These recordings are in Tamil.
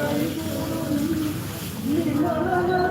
Thank you.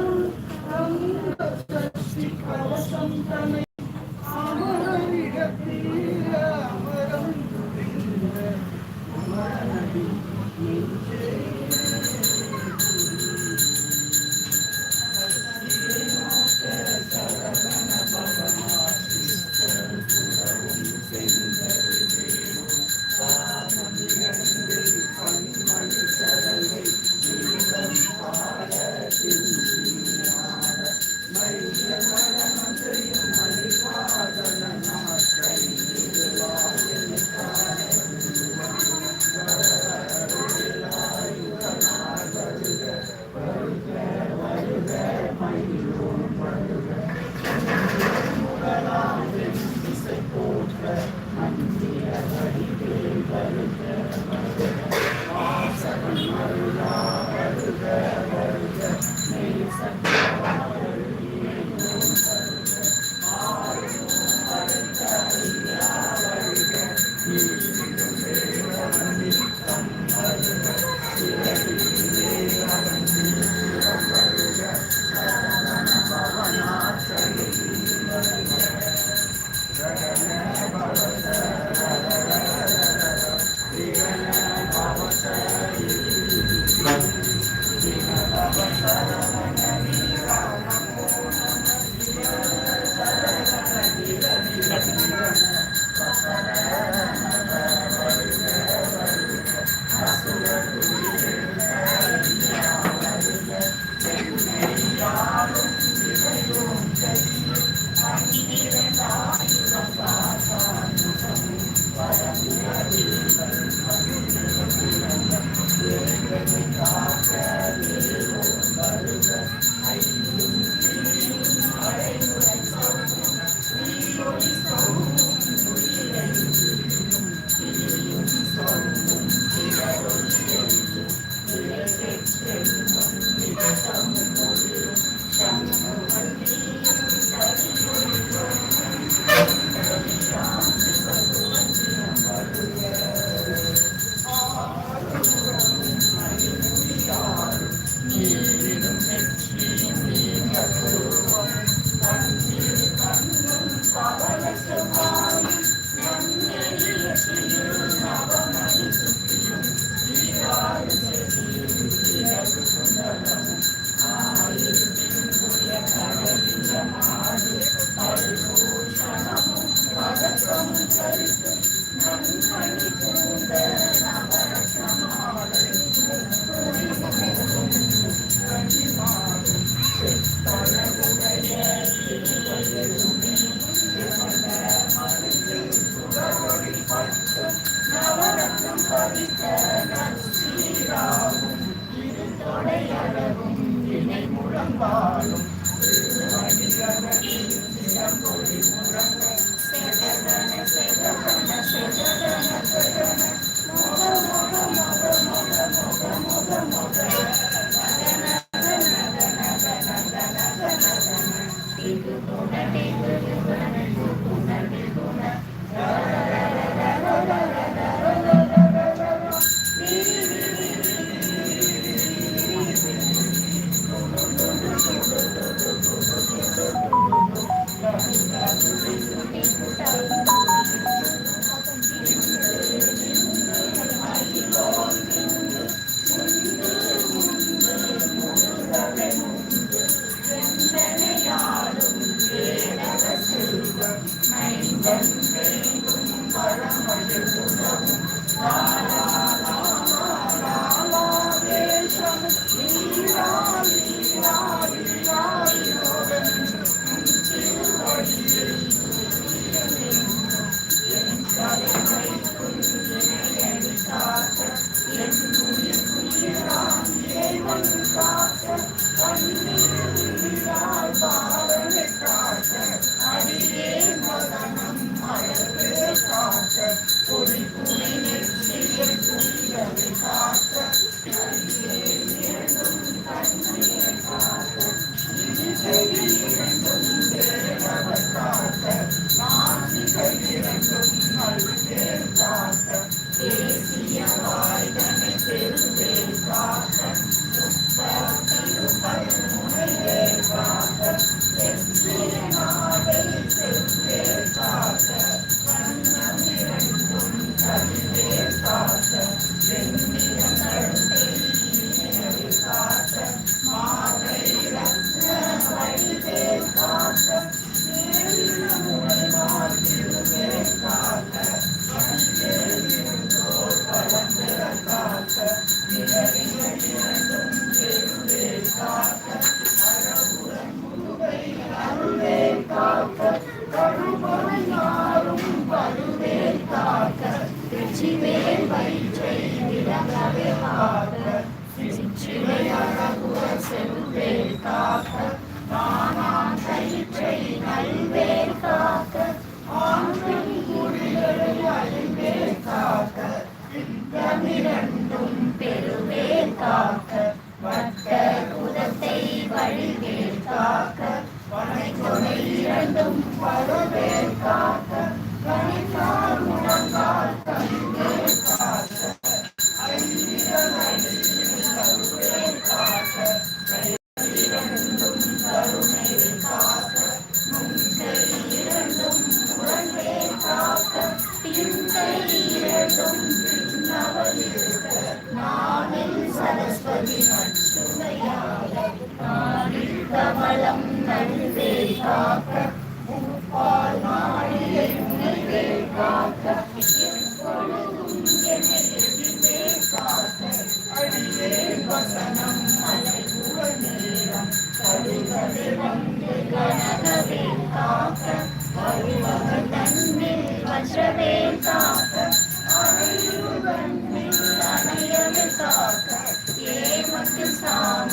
Pakistan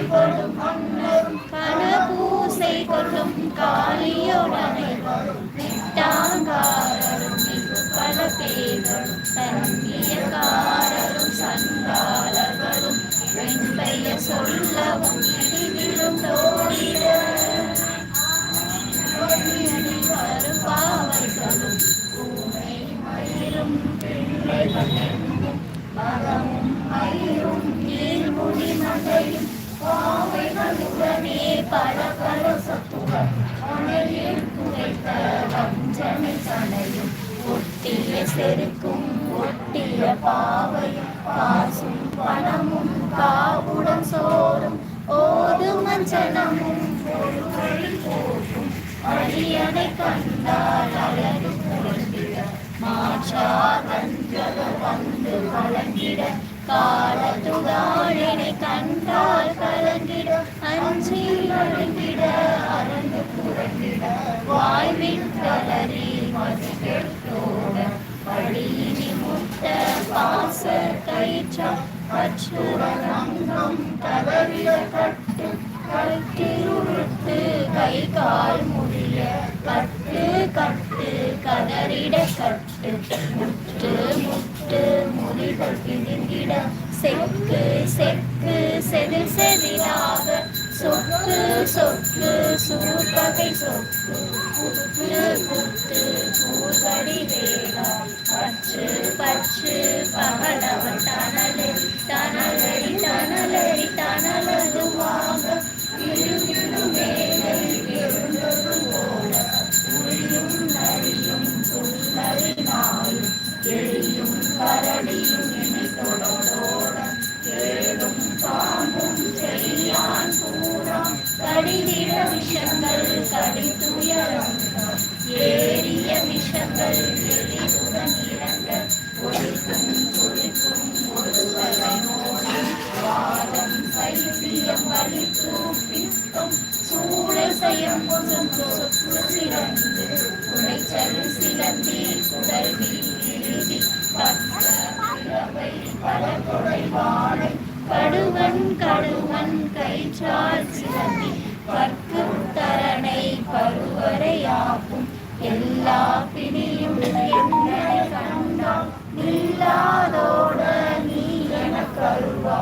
இருட்டிலும் கண்டால் அழகு புரிந்திட மாற்றார் வந்தக வந்து வழங்கிட காலத்துதாழினை கண்டால் கலங்கிட அஞ்சி வழங்கிட அரங்கு புறங்கிட வாய்வின் கலரி மதிக்கெட்டோட படியினி முத்த பாச கயிற்ற அச்சுடன் அங்கம் தகவிட கட்டு கட்டிருத்து கை கால் முடி கட்டு கட்டு கதறிட கட்டு முட்டு முட்டு முறிகள் பிதுங்கிட செக்கு செக்கு செதில் செதிலாக சொக்கு சொக்கு சூழ்வகை சொக்கு புத்து புத்து பூர்வடி வேலா பற்று பற்று பகலவன் தனலி தனலடி தனலடி தனலதுவாக வரையாகும். எல்லா பிடியும் என்னை கண்டால் இல்லாதோட நீ எனக்கு அருவா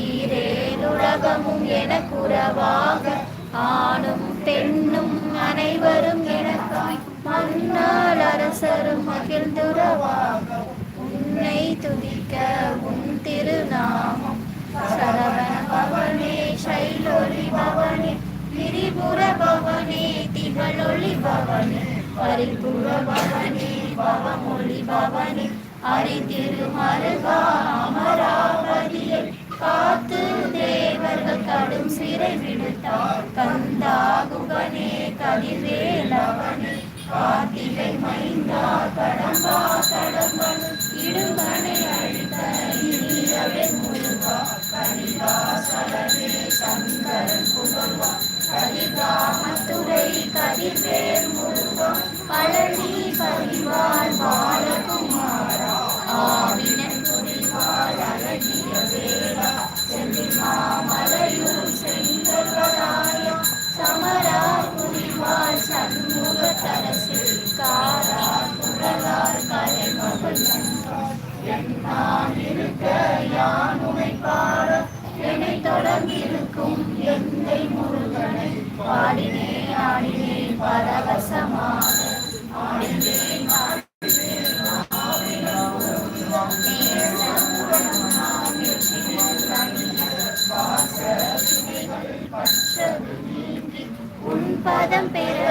ஈரேலுலகமும் எனக்குறவாக ஆணும் பெண்ணும் அனைவரும் எனக்காய். மன்னால் அரசரும் மகிழ்ந்துறவாக. உன்னை துதிக்க உன் திருநாமம். சரவண பவனே சைலொலி பவனே திரிபுர பவனே திகழொளி பவனே பரிபுர பவனே பவமொழி பவனே அரி திருமருகா அமராவதியை காத்து தேவர்கள் கடும் சிறை விடுத்தார். கந்தா குகனே கதிர்வேலவனே கார்த்திகை மைந்தா கடம்பா கடம்பன் இடுமனை அழித்த இனியவே முருகா கனிகா சரணே சங்கரன் புகழ்வா கதிர்வேல் முருகம் பழனி பரிவார் பாலகுமாரா. ஆவின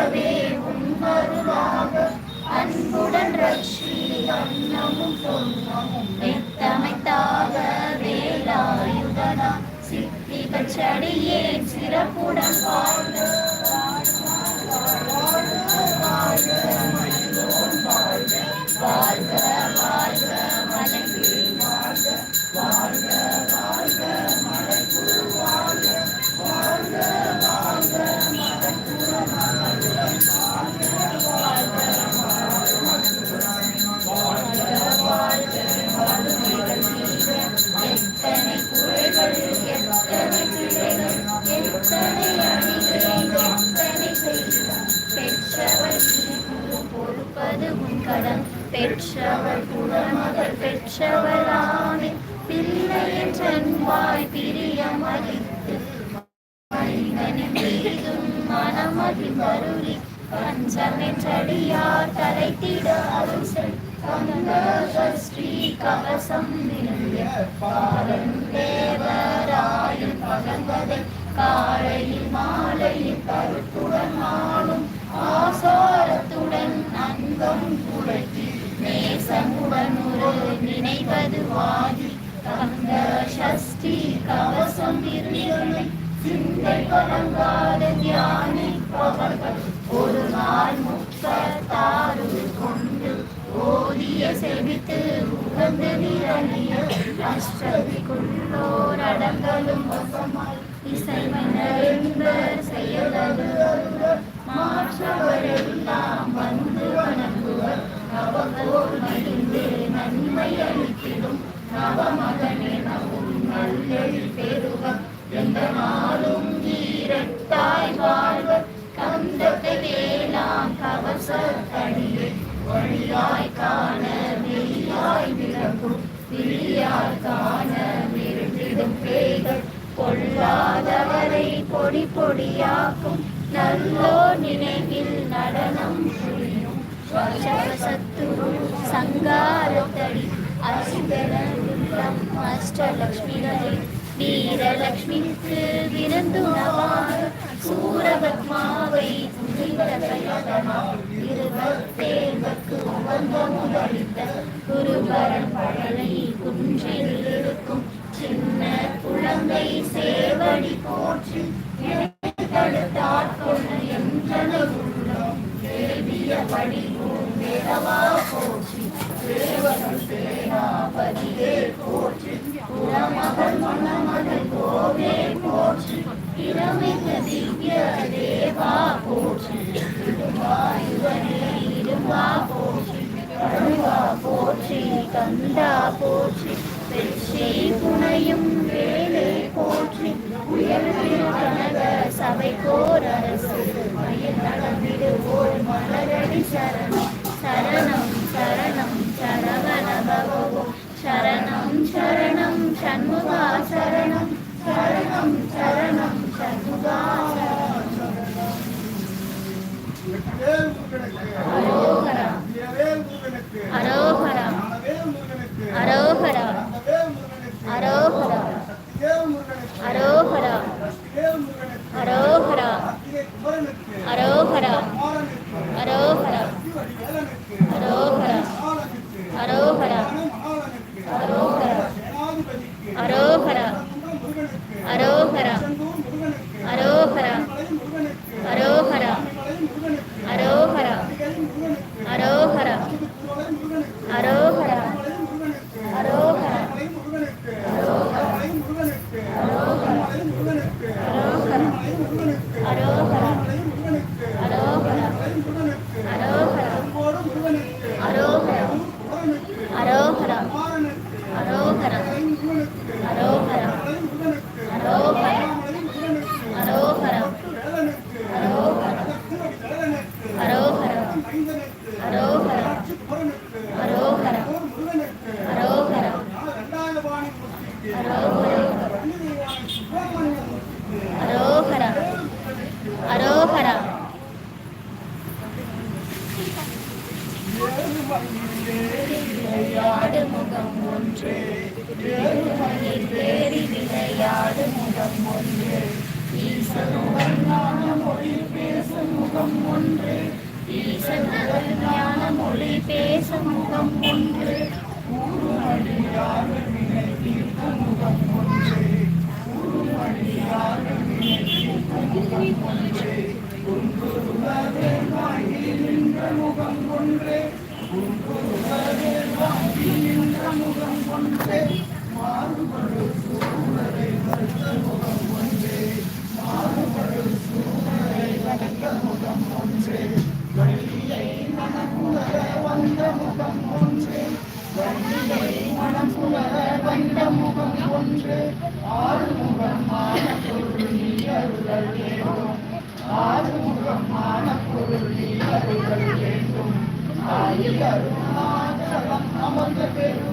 பதம் பெறவே உன்னருளாக அன்புடன் ரட்சி அன்னமும் பொன்னமும் மெத்தமைத்தாக வேலாயுதனா சித்தி சிறப்புடன் வாழ்க வாழ்க வாழ்க காலையில் மாலையில் கருத்துடன் நாளும் ஆசாரத்துடன் அங்கம் புரட்டி நேசமுடன் ஒரு நினைவது வாதி. தந்த சஷ்டி கவசம் இருளை சிந்தை கலங்காத தியானிப்பவர்கள் ஒரு நாள் முப்பத்தாறு கொண்டு ஓதிய செவித்து உகந்து நிரணிய அஷ்டதிக்குள்ளோர் அடங்கலும் வசமாய் இசைவனென்ப செயலது மாற்றவரெல்லாம் அஷ்டலக்ஷ்மிகளை வீரலக்ஷ்மிக்கு விருந்துணவாக சூரபத்மாவை இருபத்தேர்வுக்கு உகந்த முதலித்த குருபரன் பழனை குன்றில் இருக்கும் சின்ன குழந்தை சேவடி போற்றி திவ்ய தேவா போற்றி இடுவாயுதனே இடுவா போற்றி கருவா போற்றி கந்தா போற்றி வெற்றி புனையும் வேலே போற்றி உயர் திருக்கனக அரசு மயில் நடந்திடுவோர் மலரடி சரணம் சரணம் சரணம் சரணம் சரணம் சண்முகா சரணம். சரணம் சரணம் Thank you.